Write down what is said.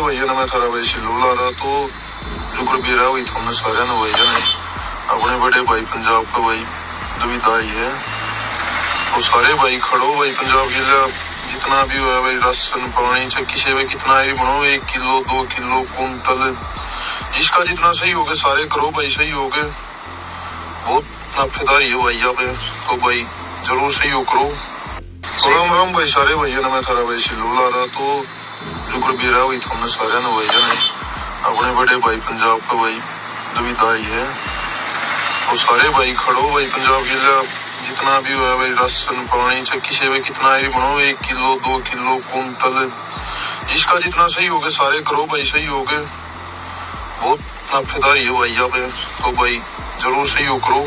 भैया ने मैं थारा भाई. सिल्लू ला रहा तो. शुक्र भी रहा भाई तुमने सारे ने भैया ने अपने बड़े भाई पंजाब का भाई? दविदारी है. और सारे भाई खड़ो भाई. पंजाब लिए जितना भी हुआ भाई, राशन, पानी चाहे किसी में कितना भी बनो एक किलो, दो किलो, कुंटल। जिसका जितना सही हो गया, सारे करो भाई, सही हो गए। बहुत भाई यहाँ पे तो भाई, ज़रूर सही हो करो। राम राम भाई, सारे भैया ने मैं थारा भाई सिल्लू ला रहा तो शुक्र भी रहा भाई तुमने सारे ने भैया ने अपने बड़े भाई पंजाब का भाई दविदारी है। और सारे भाई खड़ो भाई, पंजाब के लिए जितना भी हुआ भाई, राशन, पानी चाहे किसी में कितना भी बनो, एक किलो, दो किलो, कुंटल। जिसका जितना सही हो गया सारे करो भाई, सही हो गए बहुत नाफेदारी है भाई यहाँ पे तो भाई, ज़रूर सही हो करो।